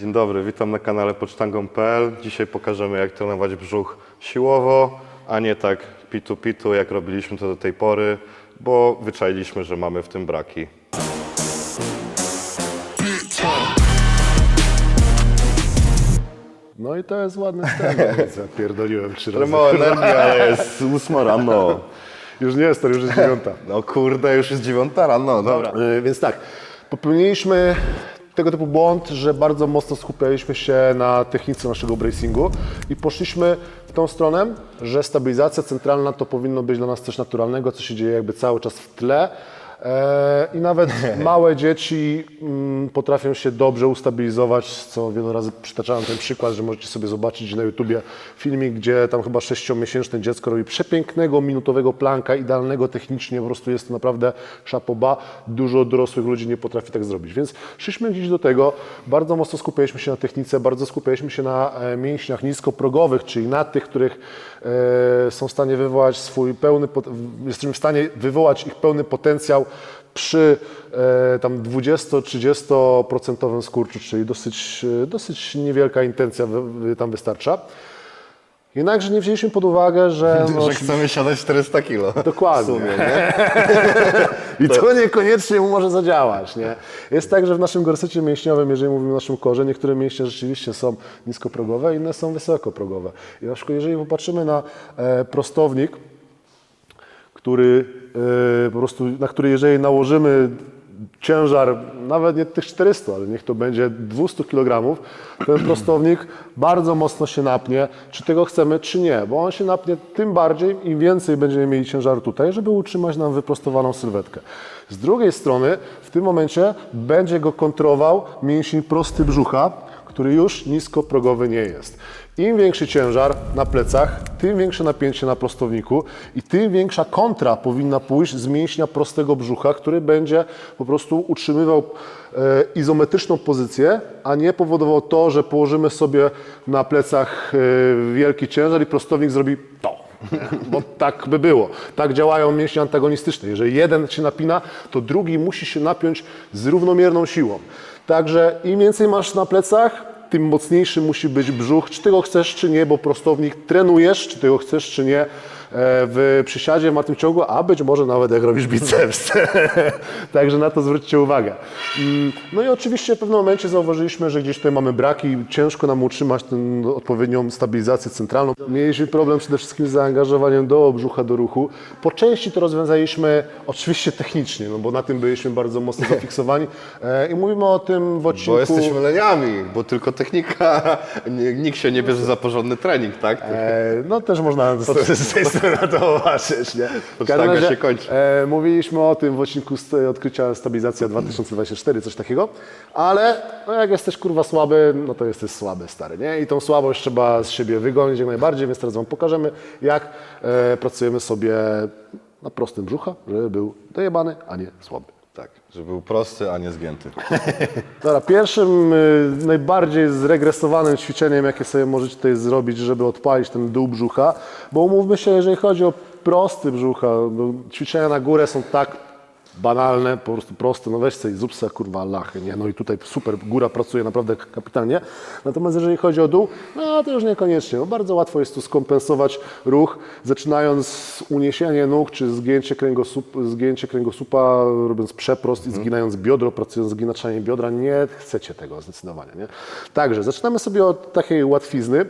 Dzień dobry, witam na kanale pocztangą.pl. Dzisiaj pokażemy jak trenować brzuch siłowo, a nie tak pitu-pitu jak robiliśmy to do tej pory, bo wyczailiśmy, że mamy w tym braki. No i to jest ładny stan. Zapierdoliłem trzy razy. Mało energii, ale jest ósma rano. Już nie jest, to już jest dziewiąta. No kurde, już jest dziewiąta rano, dobra. E, Więc tak, popełniliśmy tego typu błąd, że bardzo mocno skupialiśmy się na technice naszego bracingu i poszliśmy w tą stronę, że stabilizacja centralna to powinno być dla nas coś naturalnego, co się dzieje jakby cały czas w tle. E, I nawet małe dzieci mm, potrafią się dobrze ustabilizować, co wiele razy przytaczałem ten przykład, że możecie sobie zobaczyć na YouTubie filmik, gdzie tam chyba sześciomiesięczne dziecko robi przepięknego, minutowego planka, idealnego technicznie, po prostu jest to naprawdę szapoba. Dużo dorosłych ludzi nie potrafi tak zrobić, więc szliśmy gdzieś do tego, bardzo mocno skupialiśmy się na technice, bardzo skupialiśmy się na e, mięśniach niskoprogowych, czyli na tych, których e, są w stanie wywołać swój pełny, jesteśmy w stanie wywołać ich pełny potencjał przy e, tam 20-30% skurczu, czyli dosyć, e, dosyć niewielka intencja wy, tam wystarcza. Jednakże nie wzięliśmy pod uwagę, że... No, Że chcemy siadać 400 kilo. Dokładnie. Sumie, nie? I to niekoniecznie mu może zadziałać. Nie? Jest tak, że w naszym gorsecie mięśniowym, jeżeli mówimy o naszym korze, niektóre mięśnie rzeczywiście są niskoprogowe, inne są wysokoprogowe. I na przykład jeżeli popatrzymy na e, prostownik, który e, po prostu, na który jeżeli nałożymy ciężar, nawet nie tych 400, ale niech to będzie 200 kg, ten prostownik bardzo mocno się napnie, czy tego chcemy, czy nie, bo on się napnie tym bardziej, im więcej będziemy mieli ciężaru tutaj, żeby utrzymać nam wyprostowaną sylwetkę. Z drugiej strony, w tym momencie będzie go kontrował mięsień prosty brzucha, który już niskoprogowy nie jest. Im większy ciężar na plecach, tym większe napięcie na prostowniku i tym większa kontra powinna pójść z mięśnia prostego brzucha, który będzie po prostu utrzymywał e, izometryczną pozycję, a nie powodował to, że położymy sobie na plecach e, wielki ciężar i prostownik zrobi to. Bo tak by było. Tak działają mięśnie antagonistyczne. Jeżeli jeden się napina, to drugi musi się napiąć z równomierną siłą. Także im więcej masz na plecach, tym mocniejszy musi być brzuch, czy tego chcesz, czy nie, bo prostownik trenujesz, czy tego chcesz, czy nie, w przysiadzie, w martwym ciągu, a być może nawet jak robisz biceps. Także na to zwróćcie uwagę. Mm, No i oczywiście w pewnym momencie zauważyliśmy, że gdzieś tutaj mamy braki, ciężko nam utrzymać tę odpowiednią stabilizację centralną. Mieliśmy problem przede wszystkim z zaangażowaniem do brzucha, do ruchu. Po części to rozwiązaliśmy oczywiście technicznie, no bo na tym byliśmy bardzo mocno zafiksowani E, i mówimy o tym w odcinku... Bo jesteśmy leniami, bo tylko technika, nikt się nie bierze za porządny trening, tak? E, No też można z, z strony na to popatrzeć, nie? Podstaga się kończy. E, mówiliśmy o tym w odcinku z odkrycia stabilizacja 2024, coś takiego, ale no jak jesteś kurwa słaby, no to jesteś słaby, stary, nie? I tą słabość trzeba z siebie wygonić jak najbardziej, więc teraz Wam pokażemy, jak e, pracujemy sobie na prostym brzucha, żeby był dojebany, a nie słaby. Że był prosty, a nie zgięty. Dobra, pierwszym, y, najbardziej zregresowanym ćwiczeniem, jakie sobie możecie tutaj zrobić, żeby odpalić ten dół brzucha, bo umówmy się, jeżeli chodzi o prosty brzucha, ćwiczenia na górę są tak banalne, po prostu proste, no weź sobie zrób sobie kurwa lachy, nie? No i tutaj super, góra pracuje naprawdę kapitalnie. Natomiast jeżeli chodzi o dół, no to już niekoniecznie. No, bardzo łatwo jest tu skompensować ruch, zaczynając uniesienie nóg, czy zgięcie, kręgosłup, zgięcie kręgosłupa, robiąc przeprost i zginając biodro, pracując z zginaczaniem biodra. Nie chcecie tego zdecydowanie, nie? Także zaczynamy sobie od takiej łatwizny,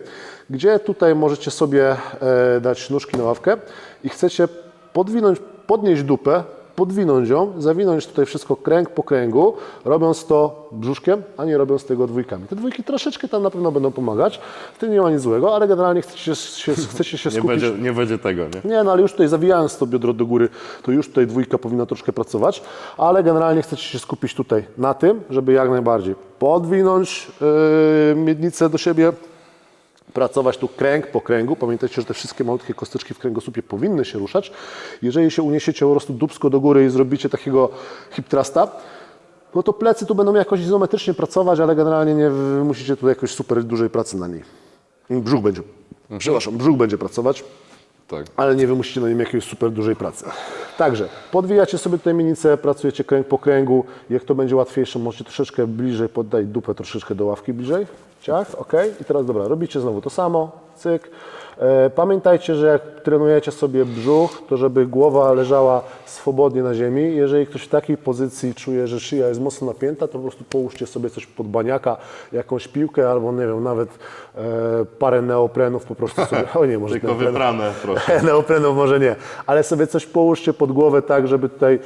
gdzie tutaj możecie sobie e, dać nóżki na ławkę i chcecie podwinąć, podnieść dupę, podwinąć ją, zawinąć tutaj wszystko kręg po kręgu, robiąc to brzuszkiem, a nie robiąc tego dwójkami. Te dwójki troszeczkę tam na pewno będą pomagać, w tym nie ma nic złego, ale generalnie chcecie się, chcecie się Nie skupić... będzie, nie będzie tego, nie? Nie, no ale już tutaj zawijając to biodro do góry, to już tutaj dwójka powinna troszkę pracować, ale generalnie chcecie się skupić tutaj na tym, żeby jak najbardziej podwinąć yy, miednicę do siebie, pracować tu kręg po kręgu. Pamiętajcie, że te wszystkie malutkie kosteczki w kręgosłupie powinny się ruszać. Jeżeli się uniesiecie po prostu dubsko do góry i zrobicie takiego hip thrusta, no to plecy tu będą jakoś izometrycznie pracować, ale generalnie nie musicie tu jakoś super dużej pracy na niej. Brzuch będzie, przepraszam, brzuch będzie pracować. Tak. ale nie wymusicie na nim jakiejś super dużej pracy. Także podwijacie sobie tutaj minicę, pracujecie kręg po kręgu. Jak to będzie łatwiejsze, możecie troszeczkę bliżej poddać dupę troszeczkę do ławki bliżej. Ciach, ok. I teraz dobra, robicie znowu to samo, cyk. E, pamiętajcie, że jak trenujecie sobie brzuch, to żeby głowa leżała swobodnie na ziemi. Jeżeli ktoś w takiej pozycji czuje, że szyja jest mocno napięta, to po prostu połóżcie sobie coś pod baniaka, jakąś piłkę albo nie wiem, nawet e, parę neoprenów po prostu sobie. O nie, może Tylko neoprenów- wyprane trochę. Neoprenów może nie, ale sobie coś połóżcie pod głowę tak, żeby tutaj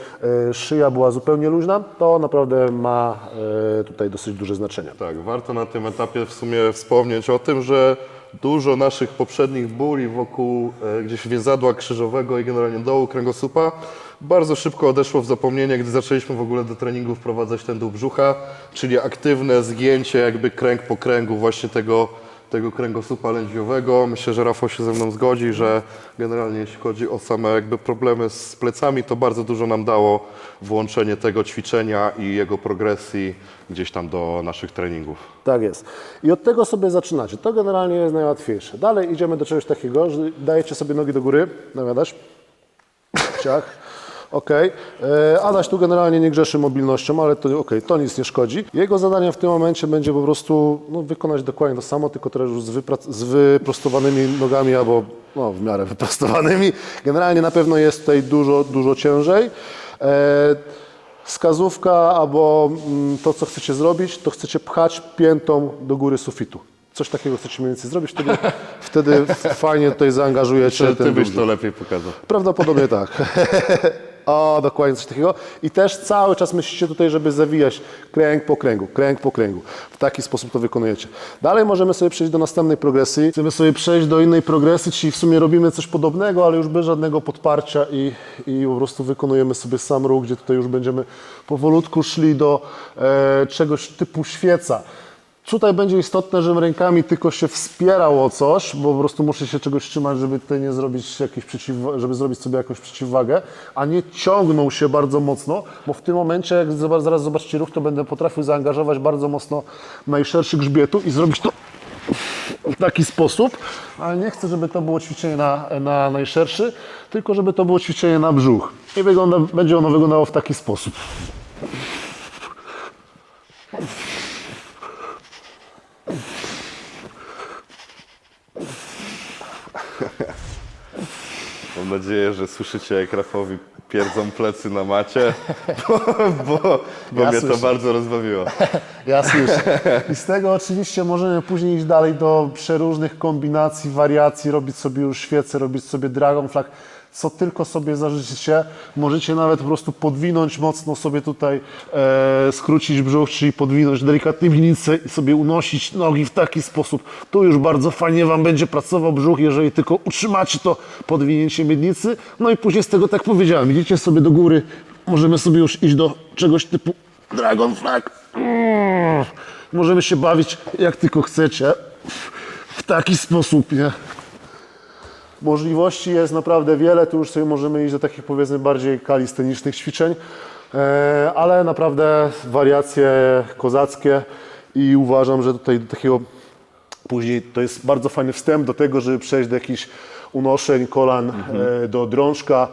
e, szyja była zupełnie luźna, to naprawdę ma e, tutaj dosyć duże znaczenie. Tak, warto na tym etapie w sumie wspomnieć o tym, że dużo naszych poprzednich bóli wokół e, gdzieś więzadła krzyżowego i generalnie dołu kręgosłupa bardzo szybko odeszło w zapomnienie, gdy zaczęliśmy w ogóle do treningu wprowadzać ten dół brzucha, czyli aktywne zgięcie jakby kręg po kręgu właśnie tego, tego kręgosłupa lędźwiowego. Myślę, że Rafał się ze mną zgodzi, że generalnie jeśli chodzi o same jakby problemy z plecami, to bardzo dużo nam dało włączenie tego ćwiczenia i jego progresji gdzieś tam do naszych treningów. Tak jest. I od tego sobie zaczynacie. To generalnie jest najłatwiejsze. Dalej idziemy do czegoś takiego, że dajecie sobie nogi do góry, nawiadasz, ciach. Ok. Adaś tu generalnie nie grzeszy mobilnością, ale to ok, to nic nie szkodzi. Jego zadaniem w tym momencie będzie po prostu no, wykonać dokładnie to samo, tylko teraz już z, wyprac- z wyprostowanymi nogami albo no, w miarę wyprostowanymi. Generalnie na pewno jest tutaj dużo, dużo ciężej. E, Wskazówka albo mm, to, co chcecie zrobić, to chcecie pchać piętą do góry sufitu. Coś takiego chcecie mniej więcej zrobić, wtedy, wtedy fajnie tutaj zaangażujecie Czy ten ty byś to lepiej pokazał? Prawdopodobnie tak. o, dokładnie coś takiego. I też cały czas myślicie tutaj, żeby zawijać kręg po kręgu, kręg po kręgu. W taki sposób to wykonujecie. Dalej możemy sobie przejść do następnej progresji. Chcemy sobie przejść do innej progresji, czyli w sumie robimy coś podobnego, ale już bez żadnego podparcia i, i po prostu wykonujemy sobie sam ruch, gdzie tutaj już będziemy powolutku szli do e, czegoś typu świeca. Tutaj będzie istotne, żebym rękami tylko się wspierał o coś, bo po prostu muszę się czegoś trzymać, żeby tutaj nie zrobić jakiejś przeciw, żeby zrobić sobie jakąś przeciwwagę, a nie ciągnął się bardzo mocno, bo w tym momencie, jak zaraz zobaczycie ruch, to będę potrafił zaangażować bardzo mocno najszerszy grzbietu i zrobić to w taki sposób, ale nie chcę, żeby to było ćwiczenie na, na najszerszy, tylko żeby to było ćwiczenie na brzuch. I wygląda, będzie ono wyglądało w taki sposób. Nadzieję, że słyszycie, jak Rafowi pierdzą plecy na macie, bo, bo, bo Ja mnie to słyszę. bardzo rozbawiło. Ja słyszę. I z tego oczywiście możemy później iść dalej do przeróżnych kombinacji, wariacji, robić sobie już świece, robić sobie dragonflag, co tylko sobie zażyczycie. Możecie nawet po prostu podwinąć mocno sobie tutaj, e, skrócić brzuch, czyli podwinąć delikatnie milicę i sobie unosić nogi w taki sposób. Tu już bardzo fajnie Wam będzie pracował brzuch, jeżeli tylko utrzymacie to podwinięcie miednicy. No i później z tego, tak powiedziałem, idziecie sobie do góry, możemy sobie już iść do czegoś typu Dragon Flag. Mm. Możemy się bawić jak tylko chcecie. W taki sposób, nie? Możliwości jest naprawdę wiele. Tu już sobie możemy iść do takich powiedzmy bardziej kalistenicznych ćwiczeń, e, ale naprawdę wariacje kozackie i uważam, że tutaj do takiego Później to jest bardzo fajny wstęp do tego, żeby przejść do jakichś unoszeń kolan e, do drążka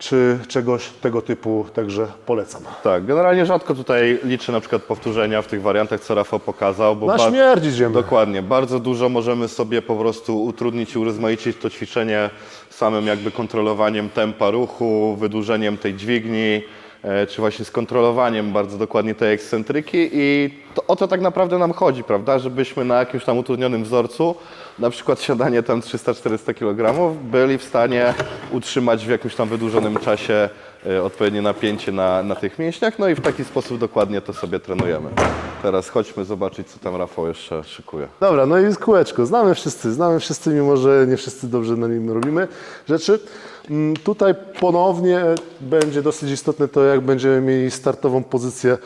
czy czegoś tego typu, także polecam. Tak, generalnie rzadko tutaj liczę na przykład powtórzenia w tych wariantach, co Rafał pokazał, bo Na ba- śmierć idziemy. Dokładnie, bardzo dużo możemy sobie po prostu utrudnić i urozmaicić to ćwiczenie samym jakby kontrolowaniem tempa ruchu, wydłużeniem tej dźwigni, czy właśnie skontrolowaniem bardzo dokładnie tej ekscentryki i to, o to tak naprawdę nam chodzi, prawda, żebyśmy na jakimś tam utrudnionym wzorcu, na przykład siadanie tam 300-400 kg, byli w stanie utrzymać w jakimś tam wydłużonym czasie e, odpowiednie napięcie na, na tych mięśniach, no i w taki sposób dokładnie to sobie trenujemy. Teraz chodźmy zobaczyć, co tam Rafał jeszcze szykuje. Dobra, no i kółeczko. Znamy wszyscy, znamy wszyscy, mimo że nie wszyscy dobrze na nim robimy rzeczy. Mm, Tutaj ponownie będzie dosyć istotne to, jak będziemy mieli startową pozycję e,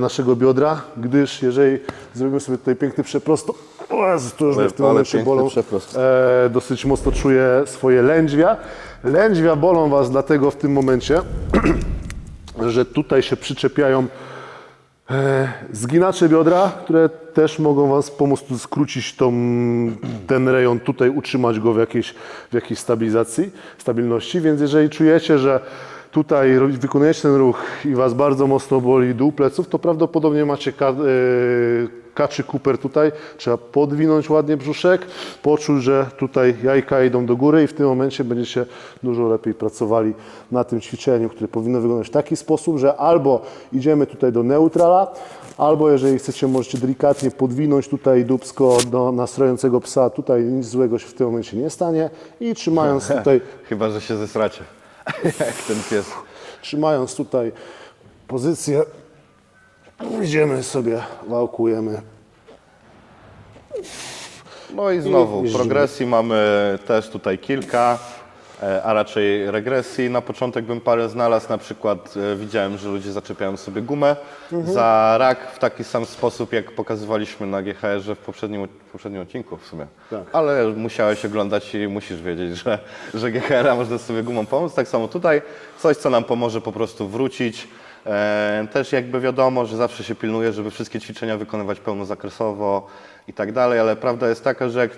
naszego biodra, gdyż jeżeli zrobimy sobie tutaj piękny przeprost, to o Jezu, to już mnie w tym momencie bolą. E, dosyć mocno czuję swoje lędźwia. Lędźwia bolą Was dlatego w tym momencie, że tutaj się przyczepiają E, Zginacze biodra, które też mogą Was pomóc skrócić tą, ten rejon, tutaj utrzymać go w jakiejś, w jakiejś stabilizacji, stabilności, więc jeżeli czujecie, że tutaj wykonujecie ten ruch i Was bardzo mocno boli dół pleców, to prawdopodobnie macie ka, e, kaczy kuper tutaj, trzeba podwinąć ładnie brzuszek, poczuć, że tutaj jajka idą do góry i w tym momencie będziecie dużo lepiej pracowali na tym ćwiczeniu, które powinno wyglądać w taki sposób, że albo idziemy tutaj do neutrala, albo jeżeli chcecie, możecie delikatnie podwinąć tutaj dubsko do nastrojącego psa, tutaj nic złego się w tym momencie nie stanie i trzymając tutaj, Chyba, że się zesracie. Jak ten pies. trzymając tutaj pozycję, idziemy sobie, wałkujemy. No i znowu, progresji mamy też tutaj kilka, a raczej regresji. Na początek bym parę znalazł, na przykład e, widziałem, że ludzie zaczepiają sobie gumę za rak w taki sam sposób, jak pokazywaliśmy na GHR-ze w poprzednim, w poprzednim odcinku w sumie. Tak. Ale musiałeś oglądać i musisz wiedzieć, że, że GHR-a można sobie gumą pomóc. Tak samo tutaj, coś co nam pomoże po prostu wrócić. E, Też jakby wiadomo, że zawsze się pilnuje, żeby wszystkie ćwiczenia wykonywać pełnozakresowo i tak dalej, ale prawda jest taka, że jak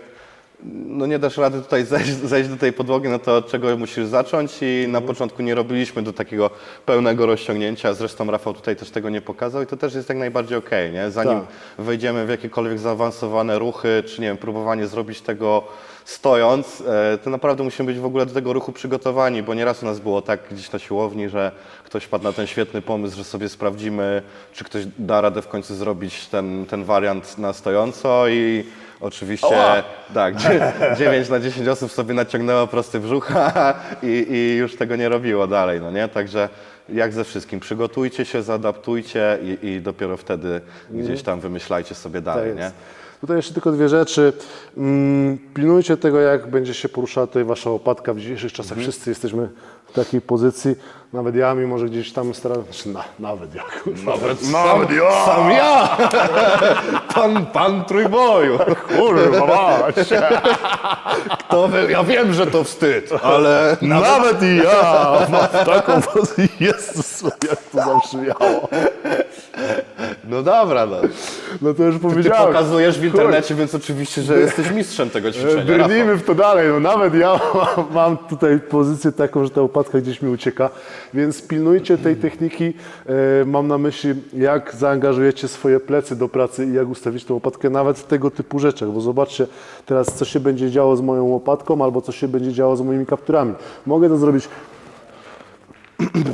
no nie dasz rady tutaj zejść, zejść do tej podłogi, no to od czego musisz zacząć i na początku nie robiliśmy do takiego pełnego rozciągnięcia, zresztą Rafał tutaj też tego nie pokazał i to też jest jak najbardziej okej, nie? Zanim Tak. wejdziemy w jakiekolwiek zaawansowane ruchy, czy nie wiem, próbowanie zrobić tego stojąc, e, to naprawdę musimy być w ogóle do tego ruchu przygotowani, bo nieraz u nas było tak gdzieś na siłowni, że ktoś wpadł na ten świetny pomysł, że sobie sprawdzimy, czy ktoś da radę w końcu zrobić ten, ten wariant na stojąco i oczywiście tak, 9 na 10 osób sobie naciągnęło prosty brzuch i, i już tego nie robiło dalej, no nie? Także jak ze wszystkim, przygotujcie się, zaadaptujcie i, i dopiero wtedy gdzieś tam wymyślajcie sobie dalej, nie? Tutaj jeszcze tylko dwie rzeczy. Mm, pilnujcie tego, jak będzie się poruszała tutaj wasza łopatka. W dzisiejszych czasach Mhm. wszyscy jesteśmy w takiej pozycji. Nawet ja, mimo że gdzieś tam staram znaczy, na, nawet ja. Nawet, nawet ja! Sam ja! Pan, pan trójboju! Kurwa mać. To wy, ja wiem, że to wstyd, ale Nawet i ja mam taką pozycję. Jezus, jak to zabrzmiało. No dobra, no. No to już Ty powiedziałem. pokazujesz w internecie, więc oczywiście, że jesteś mistrzem tego ćwiczenia. Rafał. Brnijmy w to dalej, no nawet ja mam, mam tutaj pozycję taką, że ta łopatka gdzieś mi ucieka, więc pilnujcie tej techniki. E, mam na myśli, jak zaangażujecie swoje plecy do pracy i jak ustawić tę łopatkę nawet w tego typu rzeczach, bo zobaczcie teraz, co się będzie działo z moją łopatką albo co się będzie działo z moimi kapturami. Mogę to zrobić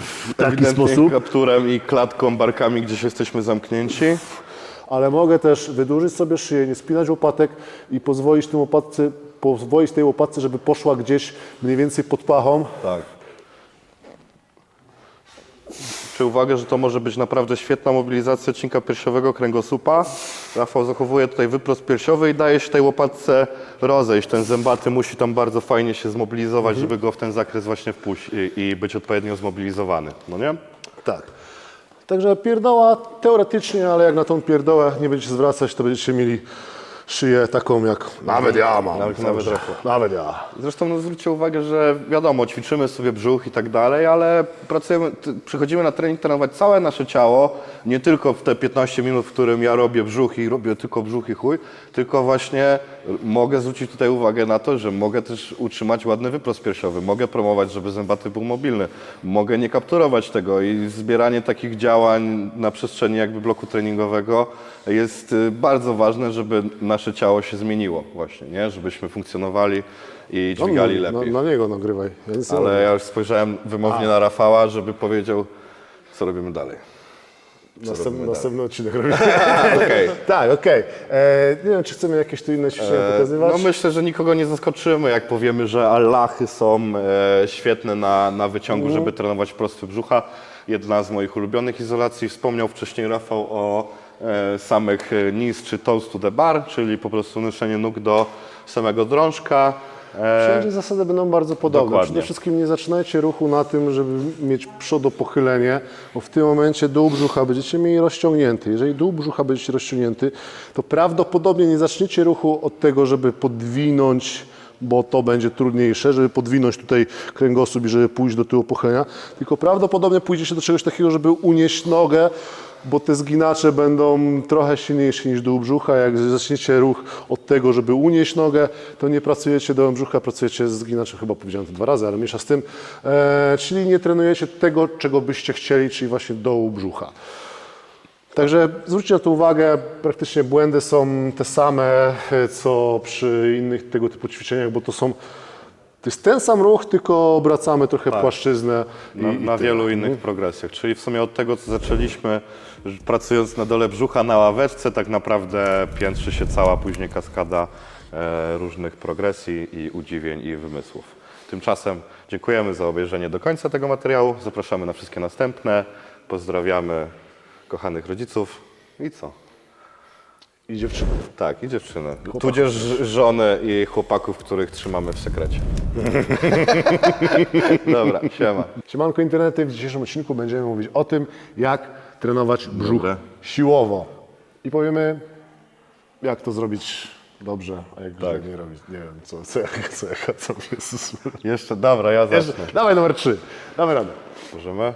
w taki Ewidentnie sposób, kapturem i klatką, barkami gdzieś jesteśmy zamknięci. Ale mogę też wydłużyć sobie szyję, nie spinać łopatek i pozwolić, tym łopatce, pozwolić tej łopatce, żeby poszła gdzieś mniej więcej pod pachą, Tak. Czy uwagę, że to może być naprawdę świetna mobilizacja odcinka piersiowego kręgosłupa. Rafał zachowuje tutaj wyprost piersiowy i daje się tej łopatce rozejść. Ten zębaty musi tam bardzo fajnie się zmobilizować, żeby go w ten zakres właśnie wpuścić i, i być odpowiednio zmobilizowany. No nie? Tak. Także pierdoła teoretycznie, ale jak na tą pierdołę nie będziecie zwracać, to będziecie mieli szyję taką jak nawet ja mam. Nawet- nawet Rafał. Nawet ja. Zresztą no, zwróćcie uwagę, że wiadomo, ćwiczymy sobie brzuch i tak dalej, ale pracujemy, t- przychodzimy na trening trenować całe nasze ciało, nie tylko w te 15 minut, w którym ja robię brzuch i robię tylko brzuch i chuj, tylko właśnie mogę zwrócić tutaj uwagę na to, że mogę też utrzymać ładny wyprost piersiowy, mogę promować, żeby zębaty był mobilny, mogę nie kapturować tego i zbieranie takich działań na przestrzeni jakby bloku treningowego jest y, bardzo ważne, żeby nasze ciało się zmieniło właśnie, nie? Żebyśmy funkcjonowali i dźwigali na, lepiej. na niego nagrywaj. Ja nic nie Ale robię. ja już spojrzałem wymownie na Rafała, żeby powiedział, co robimy dalej. Następny, następny odcinek robimy. Okej. tak, okej. E, Nie wiem, czy chcemy jakieś tu inne ćwiczenia pokazywać. No myślę, że nikogo nie zaskoczymy, jak powiemy, że Allachy są e, świetne na, na wyciągu, żeby trenować prosty brzucha. Jedna z moich ulubionych izolacji. Wspomniał wcześniej Rafał o e, samych e, knees czy toast to the bar, czyli po prostu noszenie nóg do samego drążka. E, Wszędzie zasady będą bardzo podobne. Dokładnie. Przede wszystkim nie zaczynajcie ruchu na tym, żeby mieć przodopochylenie, bo w tym momencie dół brzucha będziecie mieli rozciągnięty. Jeżeli dół brzucha będziecie rozciągnięty, to prawdopodobnie nie zaczniecie ruchu od tego, żeby podwinąć bo to będzie trudniejsze, żeby podwinąć tutaj kręgosłup i żeby pójść do tyłu pochylenia, tylko prawdopodobnie pójdziecie do czegoś takiego, żeby unieść nogę bo te zginacze będą trochę silniejsze niż dół brzucha. Jak zaczniecie ruch od tego, żeby unieść nogę, to nie pracujecie dołem brzucha, pracujecie z zginaczem, chyba powiedziałem to dwa razy, ale mniejsza z tym. E, czyli nie trenujecie tego, czego byście chcieli, czyli właśnie dołu brzucha. Także zwróćcie na to uwagę, praktycznie błędy są te same, e, co przy innych tego typu ćwiczeniach, bo to są, to jest ten sam ruch, tylko obracamy trochę płaszczyznę. i- Na, i na wielu innych progresjach. Czyli w sumie od tego, co zaczęliśmy, pracując na dole brzucha na ławeczce, tak naprawdę piętrzy się cała później kaskada e, różnych progresji i udziwień i wymysłów. Tymczasem dziękujemy za obejrzenie do końca tego materiału. Zapraszamy na wszystkie następne. Pozdrawiamy kochanych rodziców i co? I dziewczyny. Tak, i dziewczyny. Tudzież żony i chłopaków, których trzymamy w sekrecie. Dobra, siema. Siemanko internety, w dzisiejszym odcinku będziemy mówić o tym, jak trenować brzuch Dobra. siłowo. I powiemy, jak to zrobić dobrze, a jak Tak. nie robić. Nie wiem, co, co, jak, co, jak, co, Jezus. Jeszcze, dobra, ja zacznę. dawaj numer trzy. Damy radę. Możemy?